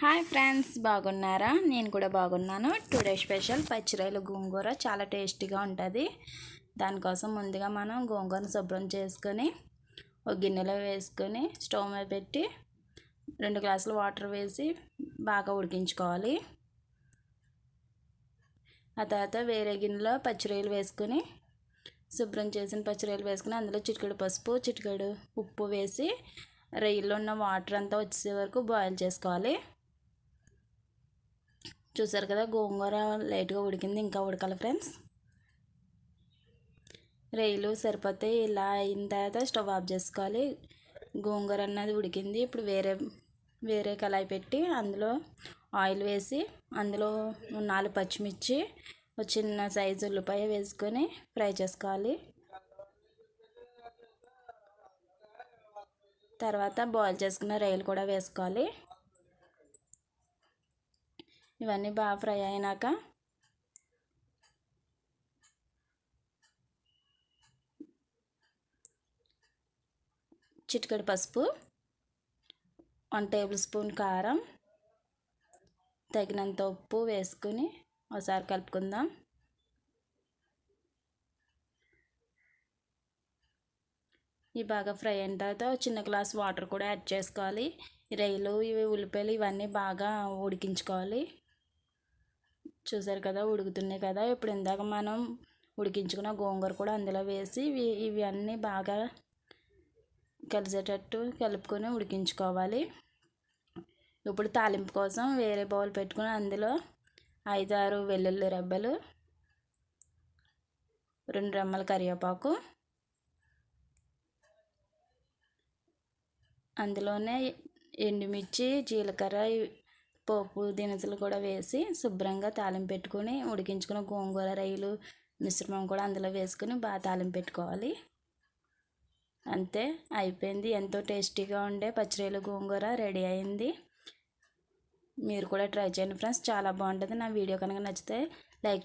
Hi friends బాగున్నారా? నేను కూడా బాగున్నాను. టుడే స్పెషల్ పచ్చిరాయలు గోంగూర చాలా టేస్టీగా ఉంటుంది. దానికోసం ముందుగా మనం గోంగూరను శుభ్రం చేసుకొని ఒక గిన్నెలో వేసుకొని స్టవ్ మీద పెట్టి రెండు గ్లాసులు వాటర్ వేసి బాగా ఉడికించుకోవాలి. ఆ తర్వాత వేరే గిన్నెలో పచ్చిరొయ్యలు వేసుకొని శుభ్రం చేసిన పచ్చిరొయ్యలు వేసుకుని అందులో చిటికెడు పసుపు చిటికెడు ఉప్పు వేసి రొయ్యల్లో ఉన్న వాటర్ అంతా వచ్చే వరకు బాయిల్ చేసుకోవాలి. చూసారు కదా గోంగూర లైట్గా ఉడికింది. ఇంకా ఉడకాలి ఫ్రెండ్స్. రొయ్యలు సరిపోతే ఇలా అయిన తర్వాత స్టవ్ ఆఫ్ చేసుకోవాలి. గోంగూర అన్నది ఉడికింది. ఇప్పుడు వేరే వేరే కళాయి పెట్టి అందులో ఆయిల్ వేసి అందులో నాలుగు పచ్చిమిర్చి ఒక చిన్న సైజు ఉల్లిపాయ వేసుకొని ఫ్రై చేసుకోవాలి. తర్వాత బాయిల్ చేసుకున్న రొయ్యలు కూడా వేసుకోవాలి. ఇవన్నీ బాగా ఫ్రై అయినాక చిటికెడు పసుపు వన్ టేబుల్ స్పూన్ కారం తగినంత ఉప్పు వేసుకుని ఒకసారి కలుపుకుందాం. ఇవి బాగా ఫ్రై అయిన తర్వాత చిన్న గ్లాస్ వాటర్ కూడా యాడ్ చేసుకోవాలి. రైలు ఇవి ఉల్లిపాయలు ఇవన్నీ బాగా ఉడికించుకోవాలి. చూసారు కదా ఉడుకుతున్నాయి కదా. ఇప్పుడు ఇందాక మనం ఉడికించుకున్న గోంగూర కూడా అందులో వేసి ఇవి ఇవి అన్నీ బాగా కలిసేటట్టు కలుపుకొని ఉడికించుకోవాలి. ఇప్పుడు తాలింపు కోసం వేరే బౌల్ పెట్టుకుని అందులో ఐదారు వెల్లుల్లి రెబ్బలు రెండు రెమ్మల కరివేపాకు అందులోనే ఎండుమిర్చి జీలకర్ర పోపు దినుసులు కూడా వేసి శుభ్రంగా తాలింపు పెట్టుకొని ఉడికించుకున్న గోంగూర రైలు మిశ్రమం కూడా అందులో వేసుకొని బాగా తాలింపు పెట్టుకోవాలి. అంతే అయిపోయింది. ఎంతో టేస్టీగా ఉండే పచ్చిరేలు గోంగూర రెడీ అయింది. మీరు కూడా ట్రై చేయండి ఫ్రెండ్స్. చాలా బాగుంటుంది. నా వీడియో కనుక నచ్చితే లైక్